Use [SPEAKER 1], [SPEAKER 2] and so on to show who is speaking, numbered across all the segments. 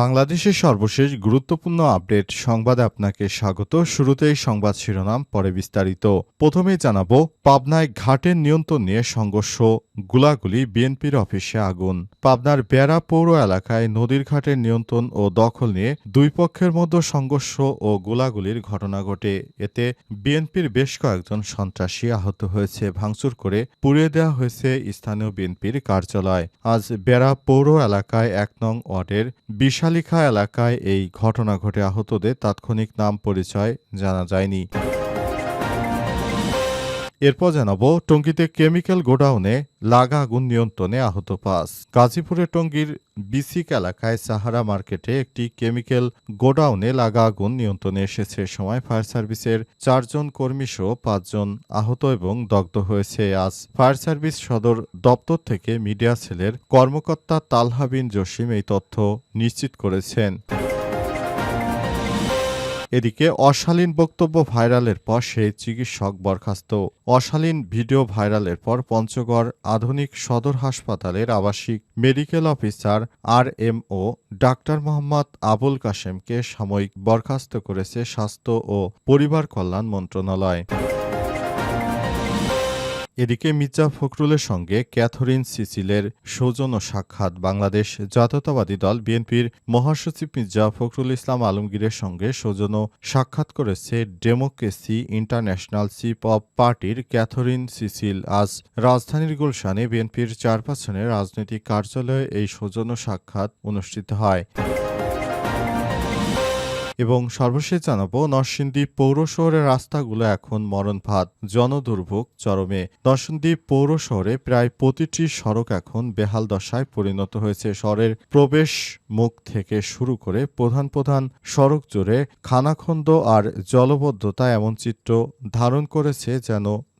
[SPEAKER 1] বাংলাদেশের সর্বশেষ গুরুত্বপূর্ণ আপডেট সংবাদে আপনাকে স্বাগত। শুরুতেই সংবাদ শিরোনাম, পরে বিস্তারিত। প্রথমেই জানাব, পাবনায় ঘাটের নিয়ন্ত্রণ নিয়ে সংঘর্ষ, গুলাগুলি বিএনপির অফিসে আগুন। পাবনার বেড়া পৌর এলাকায় নদীর ঘাটের নিয়ন্ত্রণ ও দখল নিয়ে দুই পক্ষের মধ্যে সংঘর্ষ ও গোলাগুলির ঘটনা ঘটে। এতে বিএনপির বেশ কয়েকজন সন্ত্রাসী আহত হয়েছে। ভাঙচুর করে পুড়িয়ে দেওয়া হয়েছে স্থানীয় বিএনপির কার্যালয়। আজ বেড়া পৌর এলাকায় এক নং ওয়ার্ডের বিশালিখা এলাকায় এই ঘটনা ঘটে আহতদের তাৎক্ষণিক নাম পরিচয় জানা যায়নি। এরপর জানাব, টঙ্গীতে কেমিক্যাল গোডাউনে লাগা আগুন নিয়ন্ত্রণে আহত পাঁচ। গাজীপুরের টঙ্গীর বিসিক এলাকায় সাহারা মার্কেটে একটি কেমিক্যাল গোডাউনে লাগা আগুন নিয়ন্ত্রণে এসেছে। সময় ফায়ার সার্ভিসের চারজন কর্মী সহ পাঁচজন আহত এবং দগ্ধ হয়েছে। আজ ফায়ার সার্ভিস সদর দপ্তর থেকে মিডিয়া সেলের কর্মকর্তা তালহাবিন জসিম এই তথ্য নিশ্চিত করেছেন। এদিকে অশালীন বক্তব্য ভাইরালের পর সেই চিকিৎসক বরখাস্ত। অশালীন ভিডিও ভাইরালের পর পঞ্চগড় আধুনিক সদর হাসপাতালের আবাসিক medical officer R M O doctor Mohammad Abul কাশেমকে সাময়িক বরখাস্ত করেছে স্বাস্থ্য ও পরিবার কল্যাণ মন্ত্রণালয়। এদিকে মির্জা ফখরুলের সঙ্গে ক্যাথরিন সিসিলের সৌজন্য সাক্ষাৎ বাংলাদেশ জাতীয়তাবাদী দল বিএনপির মহাসচিব মির্জা ফখরুল ইসলাম আলমগীরের সঙ্গে সৌজন্য সাক্ষাৎ করেছে ডেমোক্রেসি ইন্টারন্যাশনাল চিফ অব পার্টির ক্যাথরিন সিসিল। আজ রাজধানীর গুলশানে বিএনপির চেয়ারপারসনের রাজনৈতিক কার্যালয়ে এই সৌজন্য সাক্ষাৎ অনুষ্ঠিত হয়। এবং সর্বশেষ জানাব, নরসিংদী পৌর শহরের রাস্তাগুলো এখন মরণ ভাত জনদুর্ভোগ চরমে। নরসিংদী পৌর শহরে প্রায় প্রতিটি সড়ক এখন বেহাল দশায় পরিণত হয়েছে। শহরের প্রবেশ মুখ থেকে শুরু করে প্রধান প্রধান সড়ক জুড়ে খানাখন্দ আর জলবদ্ধতা এমন চিত্র ধারণ করেছে যেন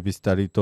[SPEAKER 1] বিস্তারিত।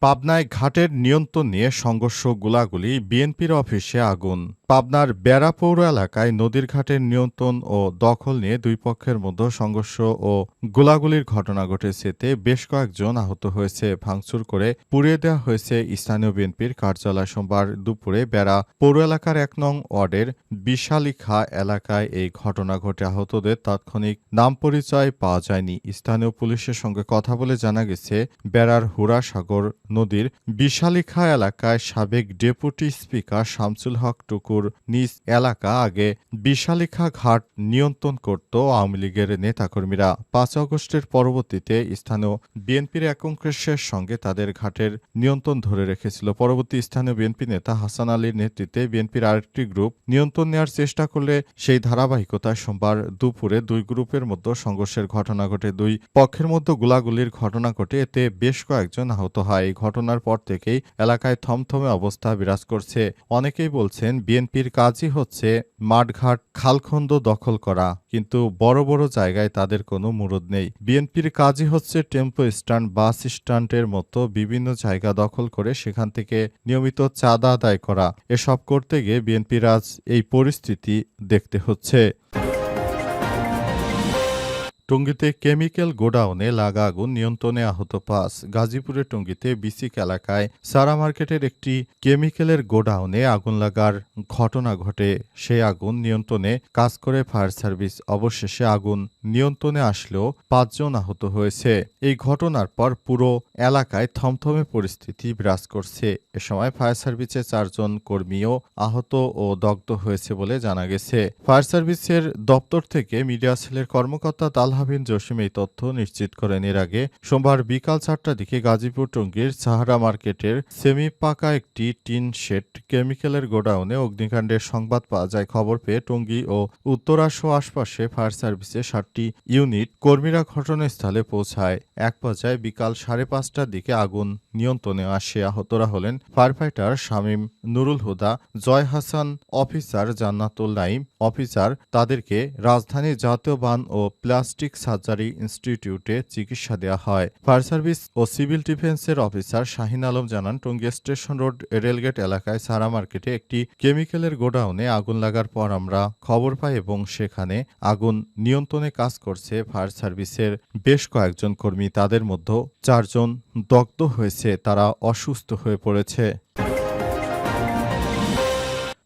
[SPEAKER 1] পাবনায় ঘাটের নিয়ন্ত্রণ নিয়ে সংঘর্ষ গোলাগুলি বিএনপির অফিসে আগুন। পাবনার বেড়া পৌর এলাকায় নদীর ঘাটের নিয়ন্ত্রণ ও দখল নিয়ে দুই পক্ষের মধ্যে সংঘর্ষ ও গোলাগুলির ঘটনা ঘটেছে এতে বেশ কয়েকজন আহত হয়েছে। ভাঙচুর করে পুড়িয়ে দেওয়া হয়েছে স্থানীয় বিএনপির কার্যালয় সোমবার দুপুরে বেড়া পৌর এলাকার এক নং ওয়ার্ডের বিশালিখা এলাকায় এই ঘটনা ঘটে। আহতদের তাৎক্ষণিক নাম পরিচয় পাওয়া যায়নি। স্থানীয় পুলিশের সঙ্গে কথা বলে জানা গেছে, বেড়ার হুরাসাগর নদীর বিশালিখা এলাকায় সাবেক ডেপুটি স্পিকার শামসুল হক টুকুর নিজ এলাকা আগে বিশালিখা ঘাট নিয়ন্ত্রণ করত আওয়ামী লীগের নেতাকর্মীরা। পাঁচ আগস্টের পরবর্তীতে স্থানীয় বিএনপির একংশের সঙ্গে তাদের ঘাটের নিয়ন্ত্রণ ধরে রেখেছিল। পরবর্তী স্থানীয় বিএনপি নেতা হাসান আলীর নেতৃত্বে বিএনপির আরেকটি গ্রুপ নিয়ন্ত্রণ নেওয়ার চেষ্টা করলে সেই ধারাবাহিকতায় সোমবার দুপুরে দুই গ্রুপের মধ্যে সংঘর্ষের ঘটনা ঘটে। দুই পক্ষের মধ্যে গোলাগুলির ঘটনা ঘটে। এতে বেশ কয়েকজন আহত হয়। এই ঘটনার পর থেকেই এলাকায় থমথমে অবস্থা বিরাজ করছে। অনেকেই বলছেন বিএনপির কাজই হচ্ছে মাঠঘাট খালখন্দ দখল করা, কিন্তু বড় বড় জায়গায় তাদের কোনো মুরদ নেই। বিএনপির কাজই হচ্ছে টেম্পো স্ট্যান্ড, বাস স্ট্যান্ডের মতো বিভিন্ন জায়গা দখল করে সেখান থেকে নিয়মিত চাঁদা আদায় করা। এসব করতে গিয়ে বিএনপির আজ এই পরিস্থিতি দেখতে হচ্ছে। টঙ্গীতে কেমিক্যাল গোডাউনে লাগা আগুন নিয়ন্ত্রণে আহত পাঁচ। গাজীপুরের টঙ্গীতে বিসিক এলাকায় সারা মার্কেটের একটি কেমিক্যালের গোডাউনে আগুন লাগার ঘটনা ঘটে। সেই আগুন নিয়ন্ত্রণে কাজ করে ফায়ার সার্ভিস। অবশেষে আগুন নিয়ন্ত্রণে আসলেও পাঁচজন আহত হয়েছে। এই ঘটনার পর পুরো এলাকায় থমথমে পরিস্থিতি বিরাজ করছে। এ সময় ফায়ার সার্ভিসের চারজন কর্মীও আহত ও দগ্ধ হয়েছে বলে জানা গেছে। ফায়ার সার্ভিসের দপ্তর থেকে মিডিয়া সেলের কর্মকর্তা তালহা শাহাবিন জসিম এই তথ্য নিশ্চিত করেন। এর আগে সোমবার বিকাল চারটার দিকে গাজীপুর টঙ্গীর সাহারা মার্কেটের সেমি পাকা একটি টিন শেড কেমিক্যালের গোডাউনে অগ্নিকাণ্ডের সংবাদ পাওয়া যায়। খবর পেয়ে টঙ্গী ও উত্তরাশ আশপাশে ফায়ার সার্ভিসের সাতটি ইউনিট কর্মীরা ঘটনাস্থলে পৌঁছায়। এক পর্যায়ে বিকাল সাড়ে পাঁচটার দিকে আগুন নিয়ন্ত্রণে আসে আহতরা হলেন fire fighter Shamim Nurul Huda, Joy Hasan officer Jannatul Naim officer তাদেরকে রাজধানীর জাতীয় বান ও প্লাস্টিক সার্জারি ইনস্টিটিউটে চিকিৎসা দেওয়া হয়। ফায়ার সার্ভিস ও সিভিল ডিফেন্সের অফিসার শাহিন আলম জানান, টঙ্গী স্টেশন রোড রেলগেট এলাকায় সারা মার্কেটে একটি কেমিক্যালের গোডাউনে আগুন লাগার পর আমরা খবর পাই এবং সেখানে আগুন নিয়ন্ত্রণে কাজ করছে ফায়ার সার্ভিসের বেশ কয়েকজন কর্মী। তাদের মধ্যে চারজন দগ্ধ হয়েছে। তারা অসুস্থ হয়ে পড়েছে।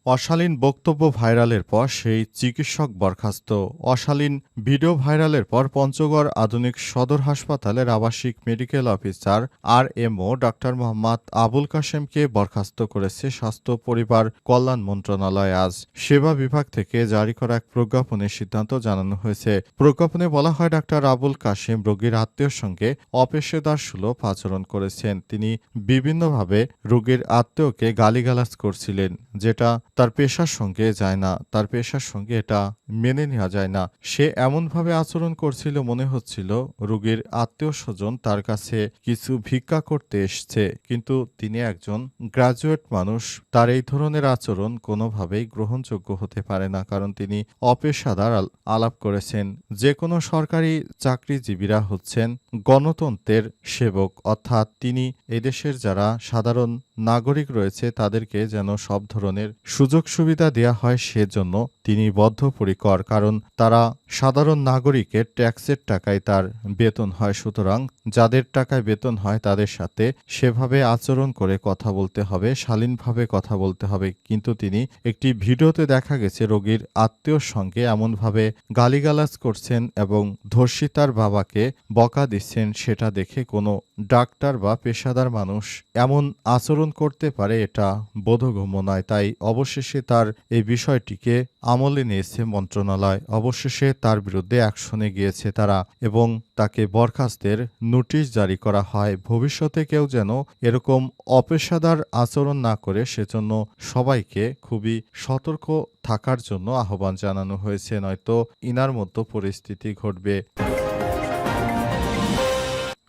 [SPEAKER 1] অশালীন বক্তব্য ভাইরালের পর সেই চিকিৎসক বরখাস্ত। অশালীন ভিডিও ভাইরালের পর পঞ্চগড় আধুনিক সদর হাসপাতালের আবাসিক medical officer R M O doctor Mohammad Abul কাশেমকে বরখাস্ত করেছে স্বাস্থ্য পরিবার কল্যাণ মন্ত্রণালয়। আজ সেবা বিভাগ থেকে জারি করা এক প্রজ্ঞাপনে সিদ্ধান্ত জানানো হয়েছে। প্রজ্ঞাপনে বলা হয় ডাক্তার আবুল কাশেম রোগীর আত্মীয়র সঙ্গে অপেশাদার সুলভ আচরণ করেছেন। তিনি বিভিন্নভাবে রোগীর আত্মীয়কে গালিগালাজ করছিলেন, যেটা তার পেশার সঙ্গে যায় না, তার পেশার সঙ্গে এটা মেনে নেওয়া যায় না। সে এমনভাবে আচরণ করছিল, মনে হচ্ছিল রোগীর আত্মীয় স্বজন তার কাছে কিছু ভিক্ষা করতে এসছে, কিন্তু তিনি একজন গ্রাজুয়েট মানুষ। তার এই ধরনের আচরণ কোনোভাবেই গ্রহণযোগ্য হতে পারে না, কারণ তিনি অপেশাদার আলাপ করেছেন। যে কোনো সরকারি চাকরিজীবীরা হচ্ছেন গণতন্ত্রের সেবক, অর্থাৎ তিনি এদেশের যারা সাধারণ নাগরিক রয়েছে তাদেরকে যেন সব ধরনের সুযোগ সুবিধা দেয়া হয় সেজন্য তিনি বদ্ধপরিকর, কারণ তারা সাধারণ নাগরিকের ট্যাক্সের টাকায় তার বেতন হয়। সুতরাং যাদের টাকায় বেতন হয় তাদের সাথে সেভাবে আচরণ করে কথা বলতে হবে, শালীনভাবে কথা বলতে হবে। কিন্তু তিনি একটি ভিডিওতে দেখা গেছে, রোগীর আত্মীয়র সঙ্গে এমনভাবে গালিগালাজ করছেন এবং ধর্ষিতার বাবাকে বকা দিচ্ছেন, সেটা দেখে কোনো ডাক্তার বা পেশাদার মানুষ এমন আচরণ করতে পারে এটা বোধগম্য নয়। তাই অবশেষে তার এই বিষয়টিকে আমলে নিয়েছে মন্ত্রণালয়। অবশেষে তার বিরুদ্ধে অ্যাকশনে গিয়েছে তারা এবং তাকে বরখাস্তের নোটিশ জারি করা হয়। ভবিষ্যতে কেউ যেন এরকম অপেশাদার আচরণ না করে সেজন্য সবাইকে খুবই সতর্ক থাকার জন্য আহ্বান জানানো হয়েছে। নয়তো ইনার মতো পরিস্থিতি ঘটবে।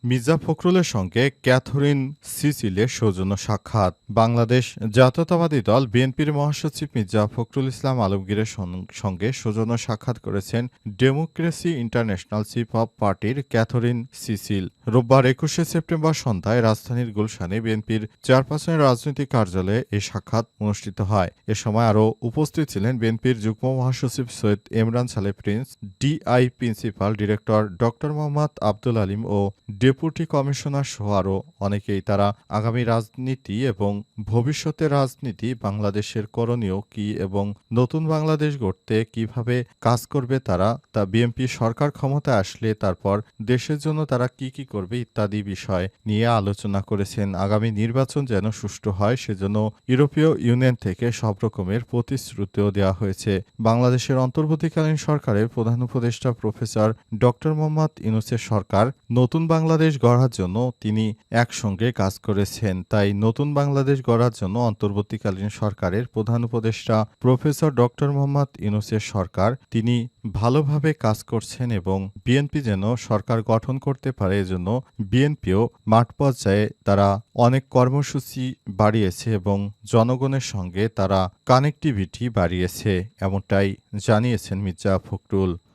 [SPEAKER 1] মির্জা ফখরুলের সঙ্গে ক্যাথরিন সিসিলের সৌজন্য সাক্ষাৎ। বাংলাদেশ জাতীয়তাবাদী দল বিএনপির মহাসচিব মির্জা ফখরুল ইসলাম আলমগীরের সঙ্গে সৌজন্য সাক্ষাৎ করেছেন ডেমোক্রেসি ইন্টারন্যাশনাল চিফ অব পার্টির ক্যাথরিন সিসিল। রোববার একুশে সেপ্টেম্বর সন্ধ্যায় রাজধানীর গুলশানে বিএনপির চেয়ারপারসনের রাজনৈতিক কার্যালয়ে এই সাক্ষাৎ অনুষ্ঠিত হয়। এ সময় আরও উপস্থিত ছিলেন বিএনপির যুগ্ম মহাসচিব Syed Imran Saleh Prince, D I principal director doctor Mohammad Abdul Alim O deputy commissioner সহ আরও অনেকেই তারা আগামী রাজনীতি এবং ভবিষ্যতের রাজনীতি, বাংলাদেশের করণীয় কি এবং নতুন বাংলাদেশ গড়তে কীভাবে কাজ করবে তারা, তা বিএনপি সরকার ক্ষমতায় আসলে তারপর দেশের জন্য তারা কি কি করবে ইত্যাদি বিষয় নিয়ে আলোচনা করেছেন। আগামী নির্বাচন যেন সুষ্ঠু হয় সেজন্য ইউরোপীয় ইউনিয়ন থেকে সব রকমের প্রতিশ্রুতিও দেওয়া হয়েছে। বাংলাদেশের অন্তর্বর্তীকালীন সরকারের প্রধান উপদেষ্টা প্রফেসর ডক্টর মোহাম্মদ ইউনুসের সরকার নতুন বাংলাদেশ গড়ার জন্য তিনি একসঙ্গে কাজ করেছেন। তাই নতুন বাংলাদেশ গড়ার জন্য অন্তর্বর্তীকালীন সরকারের প্রধান উপদেষ্টা প্রফেসর ডক্টর মোহাম্মদ ইউনুসের সরকার তিনি ভালোভাবে কাজ করছেন এবং বিএনপি যেন সরকার গঠন করতে পারে এজন্য বিএনপিও মাঠ পর্যায়ে তারা অনেক কর্মসূচি বাড়িয়েছে এবং জনগণের সঙ্গে তারা কানেক্টিভিটি বাড়িয়েছে, এমনটাই জানিয়েছেন মির্জা ফখরুল।